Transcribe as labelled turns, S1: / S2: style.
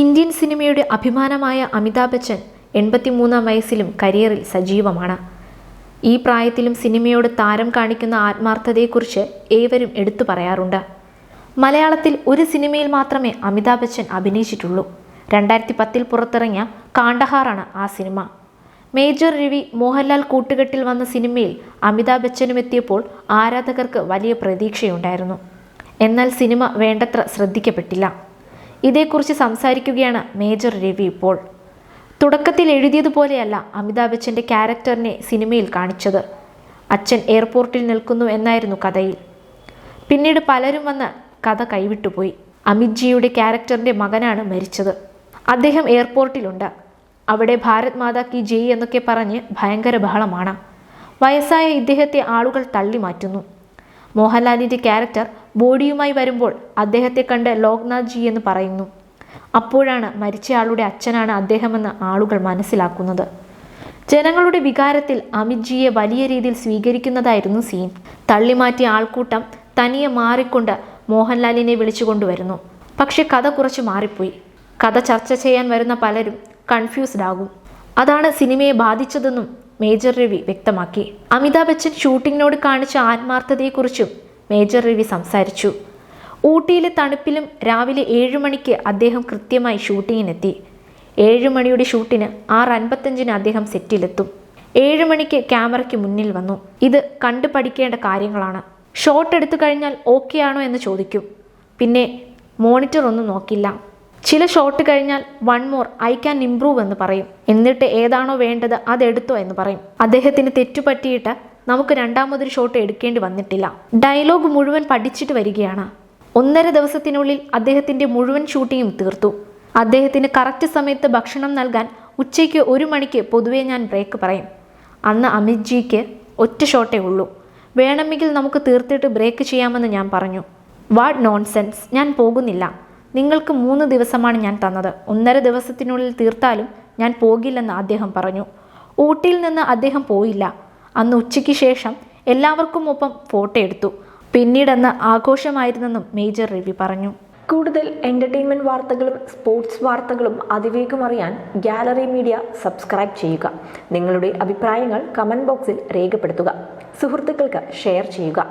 S1: Indian സിനിമയുടെ അഭിമാനമായ അമിതാഭ് ബച്ചൻ എൺപത്തിമൂന്നാം വയസ്സിലും കരിയറിൽ സജീവമാണ്. ഈ പ്രായത്തിലും സിനിമയോട് താരം കാണിക്കുന്ന ആത്മാർത്ഥതയെക്കുറിച്ച് ഏവരും എടുത്തു പറയാറുണ്ട്. മലയാളത്തിൽ ഒരു സിനിമയിൽ മാത്രമേ അമിതാഭ് ബച്ചൻ അഭിനയിച്ചിട്ടുള്ളൂ. രണ്ടായിരത്തി പത്തിൽ പുറത്തിറങ്ങിയ കാണ്ടഹാറാണ് ആ സിനിമ. മേജർ രവി മോഹൻലാൽ കൂട്ടുകെട്ടിൽ വന്ന സിനിമയിൽ അമിതാഭ് ബച്ചനും എത്തിയപ്പോൾ ആരാധകർക്ക് വലിയ പ്രതീക്ഷയുണ്ടായിരുന്നു. എന്നാൽ സിനിമ വേണ്ടത്ര ശ്രദ്ധിക്കപ്പെട്ടില്ല. ഇതേക്കുറിച്ച് സംസാരിക്കുകയാണ് മേജർ രവി ഇപ്പോൾ. തുടക്കത്തിൽ എഴുതിയതുപോലെയല്ല അമിതാഭ് ബച്ചന്റെ ക്യാരക്ടറിനെ സിനിമയിൽ കാണിച്ചത്. അച്ഛൻ എയർപോർട്ടിൽ നിൽക്കുന്നു എന്നായിരുന്നു കഥയിൽ. പിന്നീട് പലരും വന്ന് കഥ കൈവിട്ടുപോയി. അമിത് ജിയുടെ ക്യാരക്ടറിന്റെ മകനാണ് മരിച്ചത്. അദ്ദേഹം എയർപോർട്ടിലുണ്ട്. അവിടെ ഭാരത് മാതാ കി ജയ് എന്നൊക്കെ പറഞ്ഞ് ഭയങ്കര ബഹളമാണ്. വയസ്സായ ഇദ്ദേഹത്തെ ആളുകൾ തള്ളി മാറ്റുന്നു മോഹൻലാലിന്റെ ക്യാരക്ടർ ബോഡിയുമായി വരുമ്പോൾ അദ്ദേഹത്തെ കണ്ട് ലോക്നാഥ് ജി എന്ന് പറയുന്നു. അപ്പോഴാണ് മരിച്ചയാളുടെ അച്ഛനാണ് അദ്ദേഹമെന്ന് ആളുകൾ മനസ്സിലാക്കുന്നത്. ജനങ്ങളുടെ വികാരത്തിൽ അമിത് ജിയെ വലിയ രീതിയിൽ സ്വീകരിക്കുന്നതായിരുന്നു സീൻ. തള്ളിമാറ്റിയ ആൾക്കൂട്ടം തനിയെ മാറിക്കൊണ്ട് മോഹൻലാലിനെ വിളിച്ചുകൊണ്ടുവരുന്നു പക്ഷെ കഥ കുറച്ച് മാറിപ്പോയി. കഥ ചർച്ച ചെയ്യാൻ വരുന്ന പലരും കൺഫ്യൂസ്ഡ് ആകും. അതാണ് സിനിമയെ ബാധിച്ചതെന്നും മേജർ രവി വ്യക്തമാക്കി. അമിതാഭ് ബച്ചൻ ഷൂട്ടിങ്ങിനോട് കാണിച്ച ആത്മാർത്ഥതയെക്കുറിച്ചും മേജർ രവി സംസാരിച്ചു. ഊട്ടിയിലെ തണുപ്പിലും രാവിലെ ഏഴ് മണിക്ക് അദ്ദേഹം കൃത്യമായി ഷൂട്ടിങ്ങിനെത്തി. ഏഴ് മണിയുടെ ഷൂട്ടിന് ആറ് അൻപത്തഞ്ചിന് അദ്ദേഹം സെറ്റിലെത്തും. ഏഴ് മണിക്ക് ക്യാമറയ്ക്ക് മുന്നിൽ വന്നു. ഇത് കണ്ടു പഠിക്കേണ്ട കാര്യങ്ങളാണ്. ഷോട്ട് എടുത്തു കഴിഞ്ഞാൽ ഓക്കെ ആണോ എന്ന് ചോദിക്കും. പിന്നെ മോണിറ്റർ ഒന്നും നോക്കില്ല. ചില ഷോട്ട് കഴിഞ്ഞാൽ one more I can improve എന്ന് പറയും. എന്നിട്ട് ഏതാണോ വേണ്ടത് അതെടുത്തോ എന്ന് പറയും. അദ്ദേഹത്തിന് തെറ്റുപറ്റിയിട്ട് നമുക്ക് രണ്ടാമതൊരു ഷോട്ട് എടുക്കേണ്ടി വന്നിട്ടില്ല. ഡയലോഗ് മുഴുവൻ പഠിച്ചിട്ട് വരികയാണ്. ഒന്നര ദിവസത്തിനുള്ളിൽ അദ്ദേഹത്തിന്റെ മുഴുവൻ ഷൂട്ടിങ്ങും തീർത്തു. അദ്ദേഹത്തിന് കറക്റ്റ് സമയത്ത് ഭക്ഷണം നൽകാൻ ഉച്ചയ്ക്ക് ഒരു മണിക്ക് പൊതുവെ ഞാൻ ബ്രേക്ക് പറയും. അന്ന് അമിത് ജിക്ക് ഒറ്റ ഷോട്ടേ ഉള്ളൂ. വേണമെങ്കിൽ നമുക്ക് തീർത്തിട്ട് ബ്രേക്ക് ചെയ്യാമെന്ന് ഞാൻ പറഞ്ഞു. വാട്ട് നോൺസെൻസ് ഞാൻ പോകുന്നില്ല. നിങ്ങൾക്ക് മൂന്ന് ദിവസമാണ് ഞാൻ തന്നത്. ഒന്നര ദിവസത്തിനുള്ളിൽ തീർത്താലും ഞാൻ പോകില്ലെന്ന് അദ്ദേഹം പറഞ്ഞു. ഊട്ടിയിൽ നിന്ന് അദ്ദേഹം പോയില്ല. അന്ന് ഉച്ചയ്ക്ക് ശേഷം എല്ലാവർക്കും ഒപ്പം ഫോട്ടോ എടുത്തു. പിന്നീടന്ന് ആഘോഷമായിരുന്നെന്നും മേജർ രവി പറഞ്ഞു.
S2: കൂടുതൽ എന്റർടൈൻമെന്റ് വാർത്തകളും സ്പോർട്സ് വാർത്തകളും അതിവേഗം അറിയാൻ ഗാലറി മീഡിയ സബ്സ്ക്രൈബ് ചെയ്യുക. നിങ്ങളുടെ അഭിപ്രായങ്ങൾ കമന്റ് ബോക്സിൽ രേഖപ്പെടുത്തുക. സുഹൃത്തുക്കൾക്ക് ഷെയർ ചെയ്യുക.